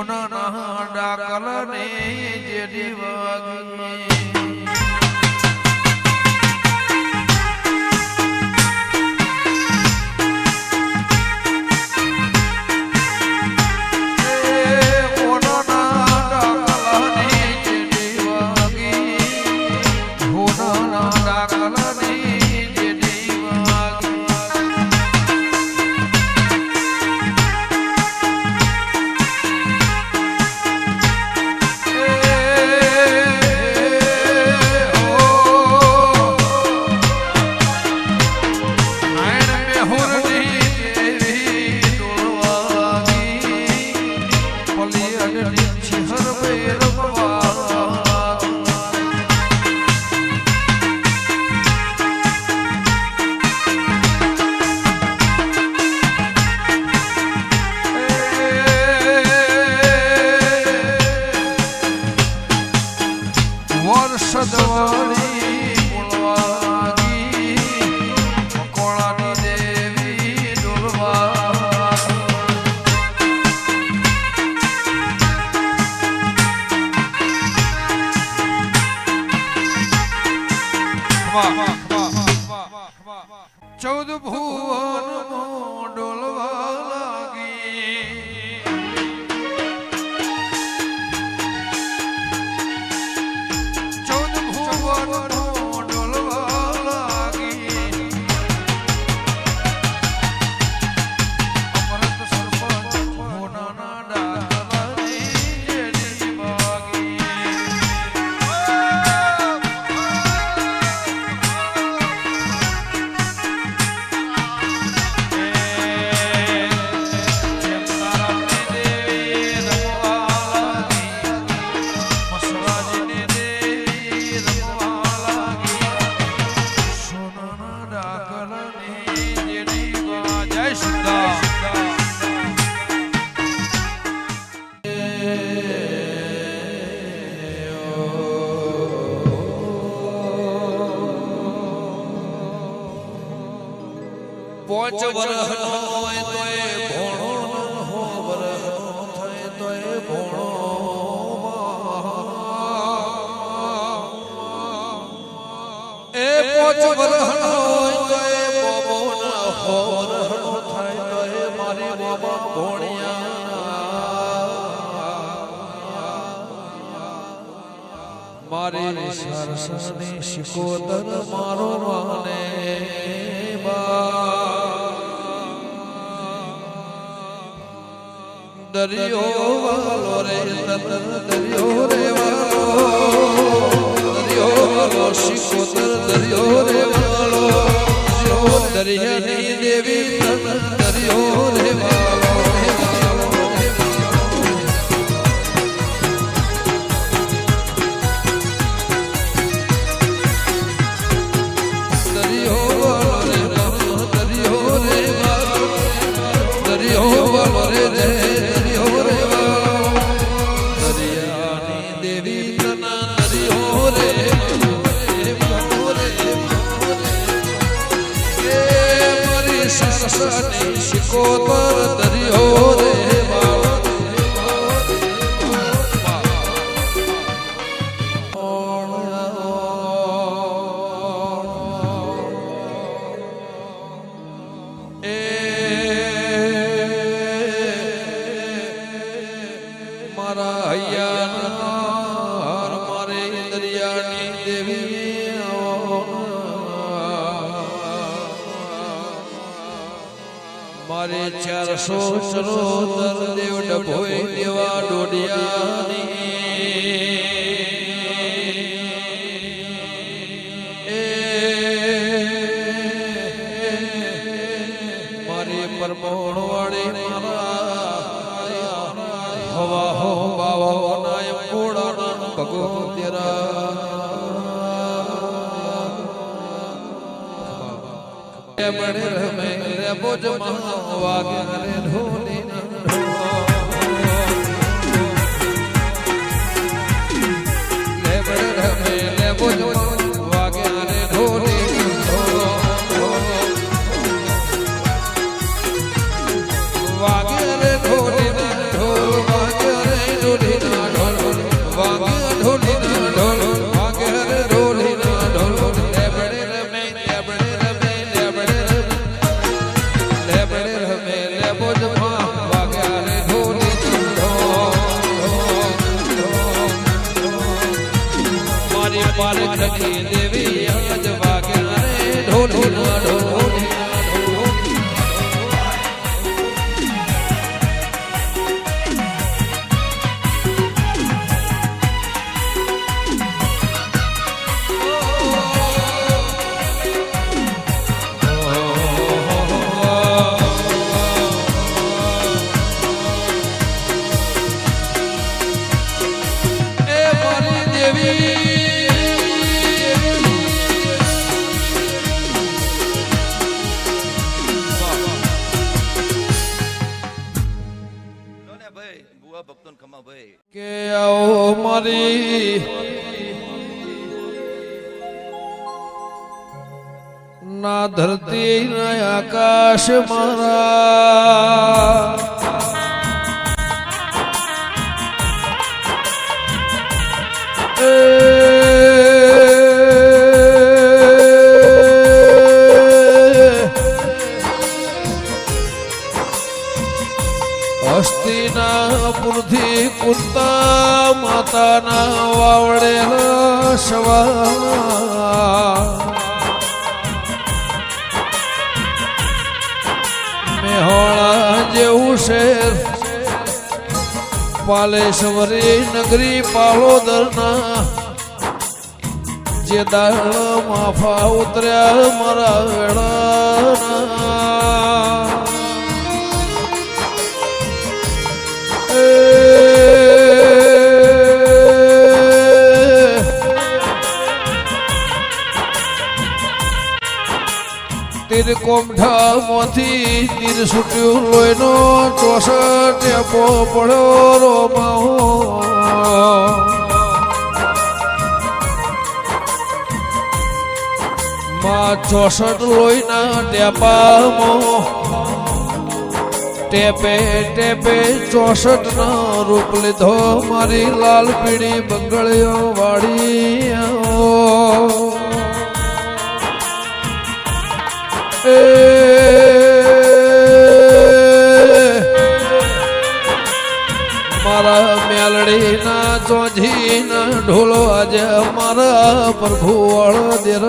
પુનઃ ડાકલ ને વાગી વર્ષદવાળી ચૌદ ભુવન પોચ વરહનો હોય તોય ભોણો ન હો વરહનો થાય તોય ભોણો એ પોચ વરહનો હોય. તો બોબો ન હો વરહનો થાય તોય મારી બોબા ભોણિયા. મારી સરસની શિકોતર મારો માને દરિયો વાલો રે દરિયો રે વાલો. દરિયો વાલો શિકોતર દરિયો રે વાલો. દરિયાની મારે ચારસો ચરોતર દેવ ડભોય દેવા ડોડિયાની. મારી પરમોણ વાળી મારા. હવા હો બાવા નાય કોડાના ભગો તેરા. ابو جمع واقع له રે મારી ના ધરતી ના આકાશ મારા હસ્તિનાપુરથી કુંતા માતાના વાવડેલા સવા મેહોળા જેવું શેર. પાલેશ્વરી નગરી પાલોદરના. જે દાળ માફા ઉતર્યા મારા વેળાના. તીર કોમઠા મોથી તીર છૂટ્યું લોહીનો ચોસઠ ટેપો પડ્યો રોમાઓ માં ચોસઠ લોહીના ટેપામાં ટેપે ટેપે ચોસઠ નો રૂપ લીધો મારી લાલ પીળી બંગળીઓ વાળી. મારા મેલડી ના ચોજી ના ઢોલો આજે મારા પ્રભુ વળ દેર